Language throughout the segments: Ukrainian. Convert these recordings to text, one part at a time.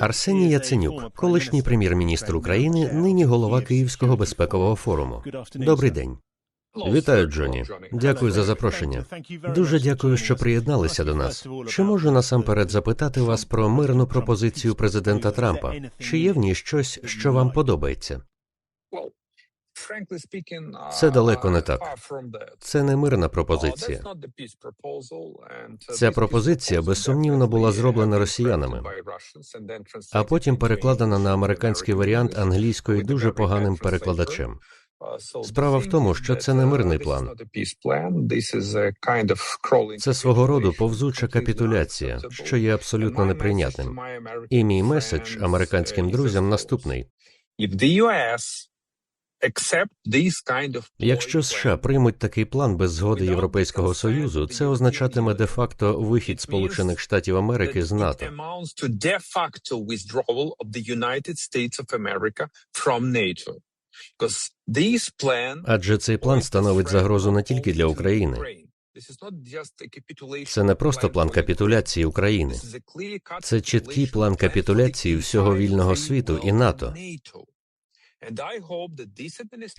Арсеній Яценюк, колишній прем'єр-міністр України, нині голова Київського безпекового форуму. Добрий день. Вітаю, Джоні. Дякую за запрошення. Дуже дякую, що приєдналися до нас. Чи можу насамперед запитати вас про мирну пропозицію президента Трампа? Чи є в ній щось, що вам подобається? Це далеко не так. Це не мирна пропозиція. Ця пропозиція безсумнівно була зроблена росіянами, а потім перекладена на американський варіант англійською дуже поганим перекладачем. Справа в тому, що це не мирний план. Це свого роду повзуча капітуляція, що є абсолютно неприйнятним. І мій меседж американським друзям наступний: якщо США приймуть такий план без згоди Європейського союзу, це означатиме де факто вихід Сполучених Штатів Америки з НАТО. Адже цей план становить загрозу не тільки для України. Це не просто план капітуляції України. Це чіткий план капітуляції всього вільного світу і НАТО.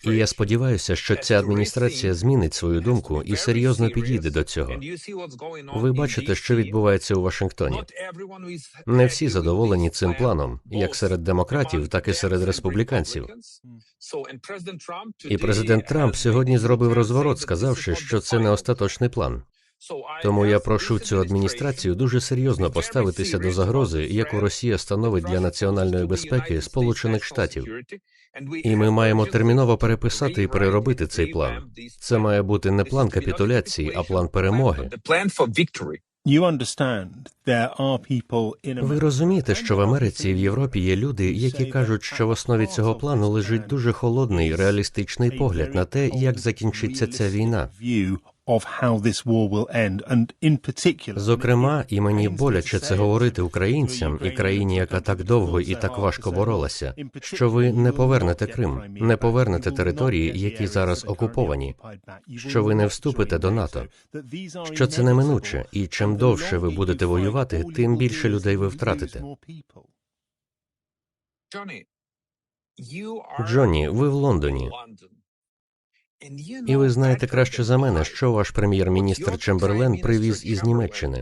І я сподіваюся, що ця адміністрація змінить свою думку і серйозно підійде до цього. Ви бачите, що відбувається у Вашингтоні. Не всі задоволені цим планом, як серед демократів, так і серед республіканців. І президент Трамп сьогодні зробив розворот, сказавши, що це не остаточний план. Тому я прошу цю адміністрацію дуже серйозно поставитися до загрози, яку Росія становить для національної безпеки Сполучених Штатів. І ми маємо терміново переписати і переробити цей план. Це має бути не план капітуляції, а план перемоги. Ви розумієте, що в Америці і в Європі є люди, які кажуть, що в основі цього плану лежить дуже холодний реалістичний погляд на те, як закінчиться ця війна. Зокрема, і мені боляче це говорити українцям і країні, яка так довго і так важко боролася, що ви не повернете Крим, не повернете території, які зараз окуповані, що ви не вступите до НАТО. що це неминуче, і чим довше ви будете воювати, тим більше людей ви втратите. Джонні, ви в Лондоні. І ви знаєте краще за мене, що ваш прем'єр-міністр Чемберлен привіз із Німеччини.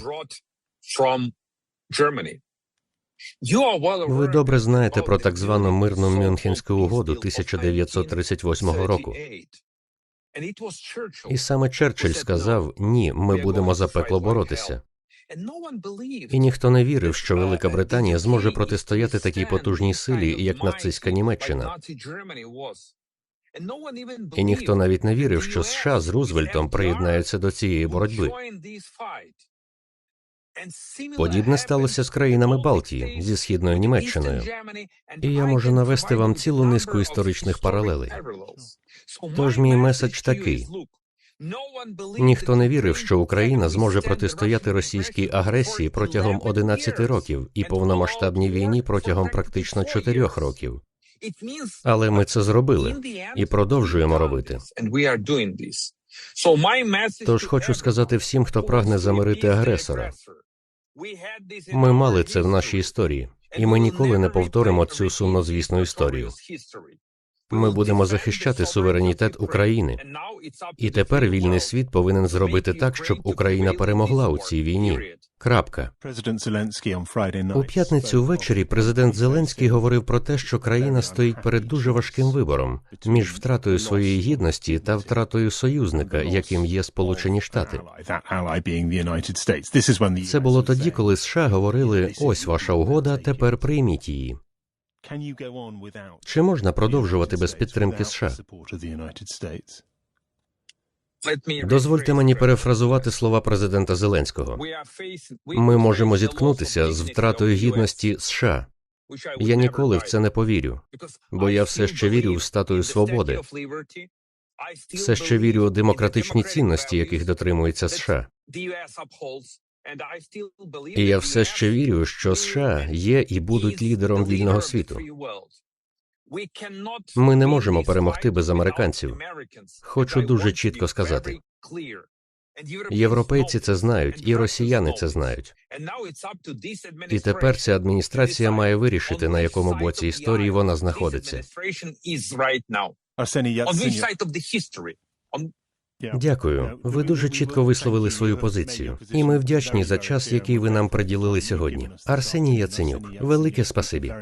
Ви добре знаєте про так звану мирну Мюнхенську угоду 1938 року. І саме Черчилль сказав: ні, ми будемо за пекло боротися. І ніхто не вірив, що Велика Британія зможе протистояти такій потужній силі, як нацистська Німеччина. І ніхто навіть не вірив, що США з Рузвельтом приєднаються до цієї боротьби. Подібне сталося з країнами Балтії зі східною Німеччиною. І я можу навести вам цілу низку історичних паралелей. Тож мій меседж такий: ніхто не вірив, що Україна зможе протистояти російській агресії протягом 11 років і повномасштабній війні протягом практично 4 років. Але ми це зробили і продовжуємо робити. Тож хочу сказати всім, хто прагне замирити агресора. Ми мали це в нашій історії, і ми ніколи не повторимо цю сумнозвісну історію. Ми будемо захищати суверенітет України. І тепер вільний світ повинен зробити так, щоб Україна перемогла у цій війні. Крапка. У п'ятницю ввечері президент Зеленський говорив про те, що країна стоїть перед дуже важким вибором між втратою своєї гідності та втратою союзника, яким є Сполучені Штати. Це було тоді, коли США говорили: ось ваша угода, тепер прийміть її. Чи можна продовжувати без підтримки США? Дозвольте мені перефразувати слова президента Зеленського. Ми можемо зіткнутися з втратою гідності США. Я ніколи в це не повірю, бо я все ще вірю в статую свободи. Все ще вірю у демократичні цінності, яких дотримується США. І я все ще вірю, що США є і будуть лідером вільного світу. Ми не можемо перемогти без американців. Хочу дуже чітко сказати. Європейці це знають, і росіяни це знають. І тепер ця адміністрація має вирішити, на якому боці історії вона знаходиться. Арсеній Яценюк. Дякую. Ви дуже чітко висловили свою позицію, і ми вдячні за час, який ви нам приділили сьогодні. Арсеній Яценюк, велике спасибі.